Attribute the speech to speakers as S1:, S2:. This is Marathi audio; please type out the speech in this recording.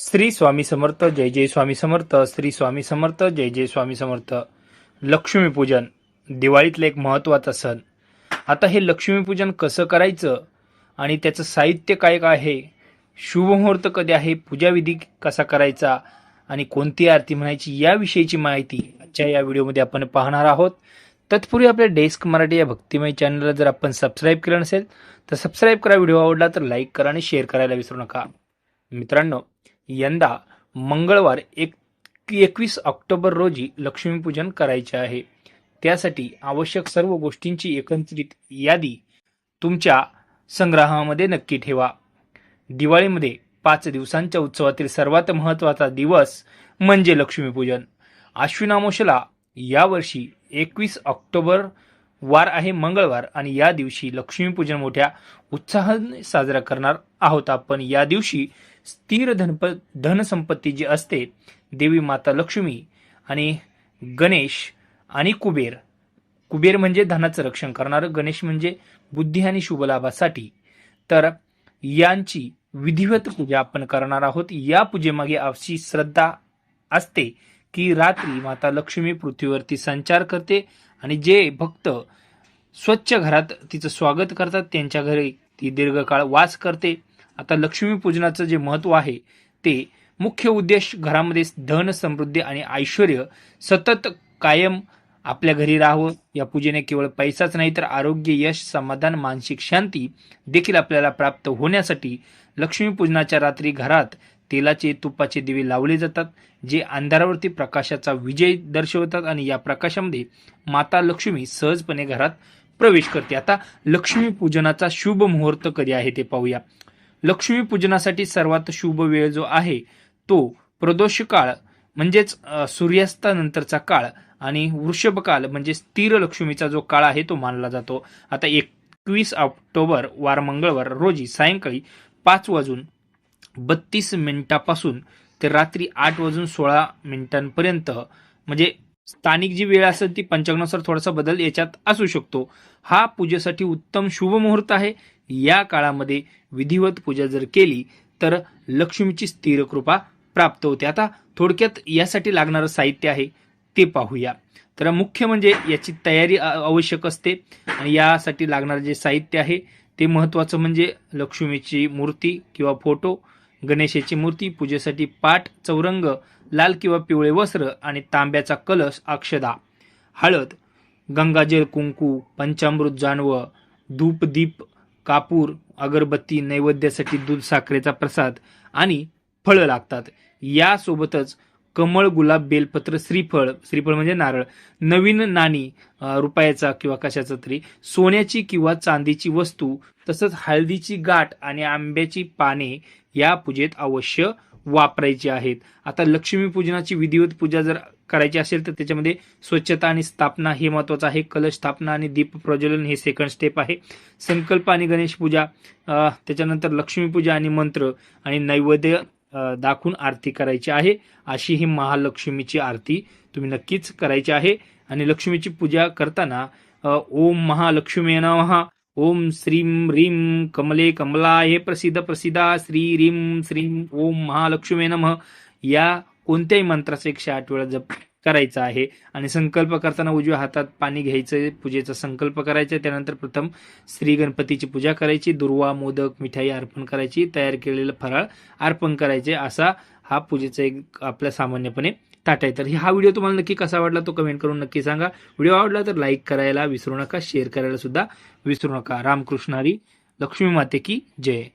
S1: श्री स्वामी समर्थ जय जय स्वामी समर्थ श्री स्वामी समर्थ जय जय स्वामी समर्थ. लक्ष्मीपूजन दिवाळीतलं एक महत्त्वाचा सण. आता हे लक्ष्मीपूजन कसं करायचं आणि त्याचं साहित्य काय काय आहे शुभमुहूर्त कधी आहे? पूजाविधी कसा करायचा? आणि कोणती आरती म्हणायची? याविषयीची माहिती आजच्या या व्हिडिओमध्ये आपण पाहणार आहोत. तत्पूर्वी आपल्या डेस्क मराठी या भक्तिमय चॅनलला जर आपण सबस्क्राईब केलं नसेल तर सबस्क्राईब करा. व्हिडिओ आवडला तर लाईक करा आणि शेअर करायला विसरू नका. मित्रांनो यंदा मंगळवार एक एकवीस ऑक्टोबर रोजी लक्ष्मीपूजन करायचे आहे. त्यासाठी आवश्यक सर्व गोष्टींची एकत्रित यादी तुमच्या संग्रहामध्ये नक्की ठेवा. दिवाळीमध्ये पाच दिवसांच्या उत्सवातील सर्वात महत्त्वाचा दिवस म्हणजे लक्ष्मीपूजन. आश्विनामोशला यावर्षी एकवीस ऑक्टोबर वार आहे मंगळवार आणि या दिवशी लक्ष्मीपूजन मोठ्या उत्साहाने साजरा करणार आहोत आपण. या दिवशी स्थिर धनप धनसंपत्ती जी असते देवी माता लक्ष्मी आणि गणेश आणि कुबेर. कुबेर म्हणजे धनाचं रक्षण करणारं गणेश म्हणजे बुद्धी आणि शुभलाभासाठी. तर यांची विधिवत पूजा आपण करणार आहोत. या पूजेमागे अशी श्रद्धा असते की रात्री माता लक्ष्मी पृथ्वीवरती संचार करते आणि जे भक्त स्वच्छ घरात तिचं स्वागत करतात त्यांच्या घरी ती दीर्घकाळ वास करते. आता लक्ष्मीपूजनाचं जे महत्त्व आहे ते मुख्य उद्देश घरामध्ये धन समृद्धी आणि ऐश्वर सतत कायम आपल्या घरी राहावं. या पूजेने केवळ पैसाच नाही तर आरोग्य यश समाधान मानसिक शांती देखील आपल्याला प्राप्त होण्यासाठी लक्ष्मीपूजनाच्या रात्री घरात तेलाचे तुपाचे दिवे लावले जातात जे अंधारावरती प्रकाशाचा विजय दर्शवतात आणि या प्रकाशामध्ये माता लक्ष्मी सहजपणे घरात प्रवेश करते. आता लक्ष्मीपूजनाचा शुभ मुहूर्त कधी आहे ते पाहूया. लक्ष्मी पूजनासाठी सर्वात शुभ वेळ जो आहे तो प्रदोष काळ म्हणजेच सूर्यास्तानंतरचा काळ आणि वृषभ काळ म्हणजे स्थिर लक्ष्मीचा जो काळ आहे तो मानला जातो. आता एकवीस ऑक्टोबर वार मंगळवार रोजी सायंकाळी पाच वाजून बत्तीस मिनिटापासून ते रात्री आठ वाजून सोळा मिनिटांपर्यंत म्हणजे स्थानिक जी वेळ असेल ती पंचांगानुसार थोडासा बदल याच्यात असू शकतो. हा पूजेसाठी उत्तम शुभ मुहूर्त आहे. या काळामध्ये विधिवत पूजा जर केली तर लक्ष्मीची स्थिर कृपा प्राप्त होते. आता थोडक्यात यासाठी लागणारं साहित्य आहे ते पाहूया. तर मुख्य म्हणजे याची तयारी आवश्यक असते. आणि यासाठी लागणारं जे साहित्य आहे ते महत्त्वाचं म्हणजे लक्ष्मीची मूर्ती किंवा फोटो गणेशाची मूर्ती पूजेसाठी पाठ चौरंग लाल किंवा पिवळे वस्त्र आणि तांब्याचा कलश अक्षदा हळद गंगाजल कुंकू पंचामृत जानवं धूप दीप कापूर अगरबत्ती नैवेद्यासाठी दूध साखरेचा प्रसाद आणि फळं लागतात. यासोबतच कमळ गुलाब बेलपत्र श्रीफळ श्रीफळ म्हणजे नारळ नवीन नाणी रुपयाचा किंवा कशाचा तरी सोन्याची किंवा चांदीची वस्तू तसंच हळदीची गाठ आणि आंब्याची पाने या पूजेत अवश्य वापरायची आहेत. आता लक्ष्मीपूजनाची विधिवत पूजा जर करायची असेल तर त्याच्यामध्ये स्वच्छता आणि स्थापना हे महत्वाचं आहे. कलश स्थापना आणि दीप प्रज्वलन हे सेकंड स्टेप आहे. संकल्प आणि गणेश पूजा त्याच्यानंतर लक्ष्मीपूजा आणि मंत्र आणि नैवेद्य दाखवून आरती करायची आहे. अशी ही महालक्ष्मीची आरती तुम्ही नक्कीच करायची आहे. आणि लक्ष्मीची पूजा करताना ओम महालक्ष्मी नमः. ओम श्रीम रीम कमले कमला हे प्रसिद्ध प्रसिद्धा श्री रीम श्रीम ओम महालक्ष्मी नमः. या कोणत्याही मंत्राचा एकशे आठ वेळा जप करायचा आहे. आणि संकल्प करताना उजव्या हातात पाणी घ्यायचं पूजेचा संकल्प करायचा त्यानंतर प्रथम श्री गणपतीची पूजा करायची दुर्वा मोदक मिठाई अर्पण करायची तयार केलेलं फराळ अर्पण करायचे. असा हा पूजेचा एक आपल्या सामान्यपणे ताट आहे. तर हा व्हिडिओ तुम्हाला नक्की कसा वाटला तो कमेंट करून नक्की सांगा. व्हिडिओ आवडला तर लाईक करायला विसरू नका शेअर करायला सुद्धा विसरू नका. रामकृष्ण हरी लक्ष्मी माते की जय.